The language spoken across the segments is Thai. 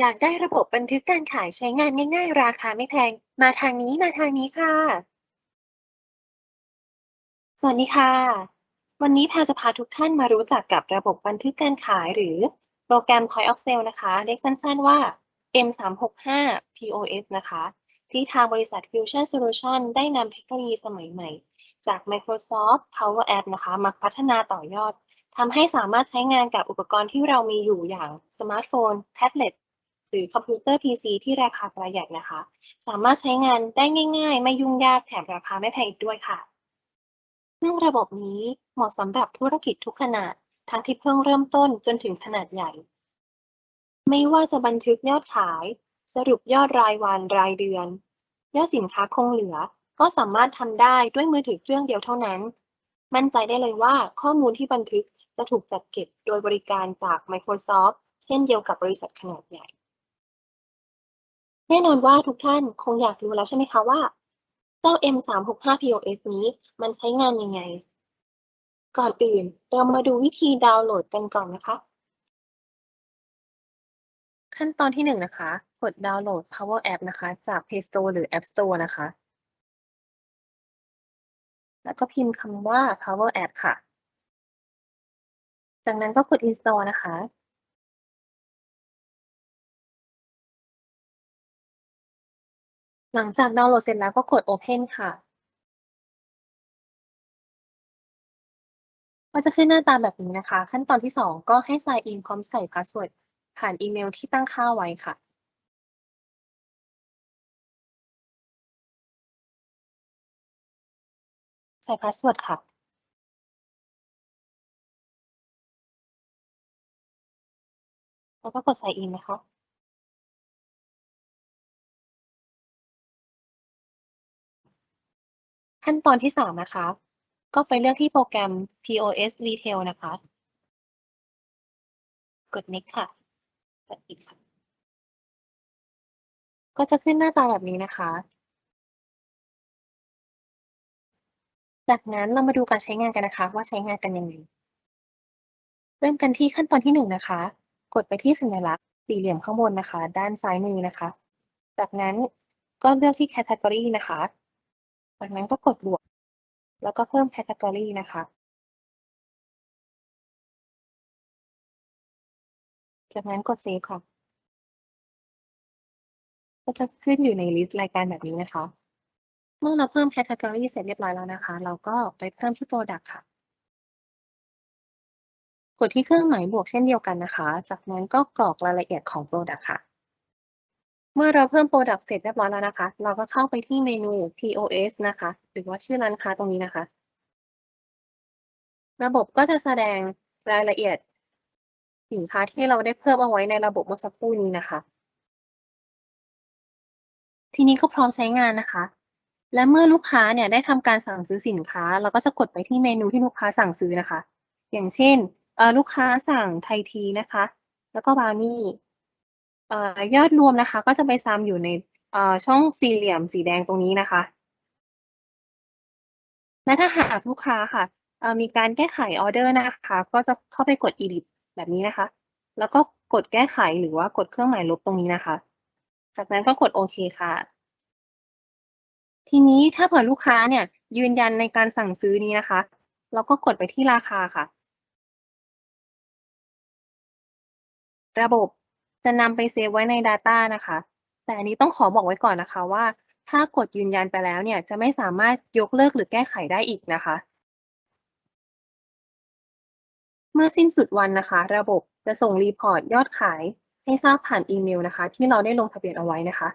อยากได้ระบบบันทึกการขายใช้งานง่าย ๆ ราคาไม่แพง มาทางนี้มาทางนี้ค่ะ สวัสดีค่ะ วันนี้แพรจะพาทุกท่านมารู้จักกับระบบบันทึกการขายหรือโปรแกรม Point of Sale นะคะ เรียกสั้นๆว่า M365 POS นะคะ ที่ทางบริษัท Fusion Solution ได้นำเทคโนโลยีสมัยใหม่ จาก Microsoft Power App นะคะ มาพัฒนาต่อยอดทำให้สามารถใช้งานกับอุปกรณ์ที่เรามีอยู่อย่างสมาร์ทโฟน แท็บเล็ต หรือคอมพิวเตอร์ PC ที่ราคาประหยัดนะคะ สามารถใช้งานได้ง่าย ๆ ไม่ยุ่งยากแถมราคาไม่แพงอีกด้วยค่ะ ซึ่งระบบนี้เหมาะสำหรับธุรกิจทุกขนาด ทั้งที่เพิ่งเริ่มต้นจนถึงขนาดใหญ่ ไม่ว่าจะบันทึกยอดขาย สรุปยอดรายวันรายเดือน ยอดสินค้าคงเหลือ ก็สามารถทำได้ด้วยมือถือเครื่องเดียวเท่านั้น มั่นใจได้เลยว่าข้อมูลที่บันทึกจะถูกจัดเก็บโดยบริการจาก Microsoft เช่นเดียวกับบริษัทขนาดใหญ่ แน่นอนว่าทุกท่านคงอยากรู้แล้วใช่ไหมคะว่า เจ้า M365 POS นี้มันใช้งานยังไง ก่อนอื่นเรามาดูวิธีดาวน์โหลดกันก่อนนะคะ ขั้นตอนที่หนึ่งนะคะ กดดาวน์โหลด Power App นะคะ จาก Play Store หรือ App Store นะคะ แล้วก็พิมพ์คำว่า Power App ค่ะ จากนั้นก็กด Install นะคะ หลังจากดาวน์โหลดเสร็จแล้วก็กด Open ค่ะ ก็จะขึ้นหน้าตาแบบนี้นะคะ ขั้นตอนที่ 2 ก็ให้ sign in พร้อมใส่พาสเวิร์ดผ่านอีเมลที่ตั้งค่าไว้ค่ะ ใส่พาสเวิร์ดค่ะแล้วก็กด sign in นะคะ ขั้นตอนที่3นะคะ ก็ไปเลือกที่โปรแกรม POS Retail นะคะ กด next ค่ะกดอีกค่ะ ก็จะขึ้นหน้าตาแบบนี้นะคะ จากนั้นเรามาดูการใช้งานกันนะคะ ว่าใช้งานกันยังไง เริ่มกันที่ขั้นตอนที่1นะคะ กดไปที่สัญลักษณ์สี่เหลี่ยมข้างบนนะคะ ด้านซ้ายมือนะคะ จากนั้นก็เลือกที่ Category นะคะ จากนั้นก็กดบวก แล้วก็เพิ่ม Category นะคะ จากนั้นกด Save ค่ะ ก็จะขึ้นอยู่ในลิสต์รายการแบบนี้นะคะ เมื่อเราเพิ่ม Category เสร็จเรียบร้อยแล้วนะคะ เราก็ไปเพิ่มที่ Product ค่ะ กดที่เครื่องหมายบวกเช่นเดียวกันนะคะ จากนั้นก็กรอกรายละเอียดของ Product ค่ะ เมื่อเราเพิ่ม Product เสร็จเรียบร้อยแล้วนะคะ เราก็เข้าไปที่เมนู POS นะคะ หรือว่าชื่อร้านค้าตรงนี้นะคะ ระบบก็จะแสดงรายละเอียด สินค้าที่เราได้เพิ่มเอาไว้ในระบบเมื่อสักครู่นี้นะคะ ทีนี้ก็พร้อมใช้งานนะคะ และเมื่อลูกค้าเนี่ยได้ทำการสั่งซื้อสินค้า เราก็จะกดไปที่เมนูที่ลูกค้าสั่งซื้อนะคะ อย่างเช่นลูกค้าสั่งไทยทีนะคะ แล้วก็บราวนี่ ยอดรวมนะคะ ก็จะไปซ้ำอยู่ในช่องสี่เหลี่ยมสีแดงตรงนี้นะคะ และถ้าหากลูกค้าค่ะมีการแก้ไขออเดอร์นะคะ ก็จะเข้าไปกด edit แบบนี้นะคะ แล้วก็กดแก้ไขหรือว่ากดเครื่องหมายลบตรงนี้นะคะ จากนั้นก็กดโอเคค่ะ ทีนี้ถ้าเผื่อลูกค้าเนี่ย ยืนยันในการสั่งซื้อนี้นะคะ เราก็กดไปที่ราคาค่ะ ระบบ จะนำไปเซฟไว้ใน Data นะคะ แต่อันนี้ต้องขอบอกไว้ก่อนนะคะว่า ถ้ากดยืนยันไปแล้วเนี่ย จะไม่สามารถยกเลิกหรือแก้ไขได้อีกนะคะ เมื่อสิ้นสุดวันนะคะ ระบบจะส่งรีพอร์ตยอดขายให้ทราบผ่านอีเมลนะคะ ที่เราได้ลงทะเบียนเอาไว้นะคะ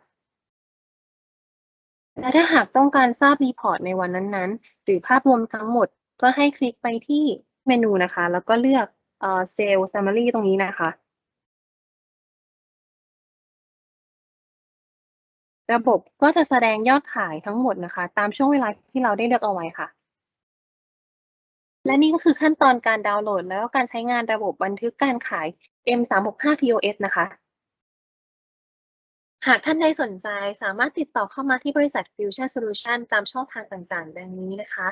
และถ้าหากต้องการทราบรีพอร์ตในวันนั้นๆ หรือภาพรวมทั้งหมด ก็ให้คลิกไปที่เมนูนะคะ แล้วก็เลือกเอ่อ Sales Summary ตรงนี้นะคะ ระบบก็จะแสดงยอดขายทั้งหมดนะคะ ตามช่วงเวลาที่เราได้เลือกเอาไว้ค่ะ และนี่ก็คือขั้นตอนการดาวน์โหลด แล้วการใช้งานระบบบันทึกการขาย M365 POS นะคะ หากท่านใดสนใจสามารถติดต่อเข้ามาที่บริษัท Fusion Solution ตามช่องทางต่างๆ ดังนี้นะคะ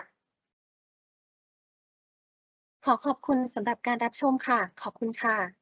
ขอขอบคุณสำหรับการรับชมค่ะ ขอบคุณค่ะ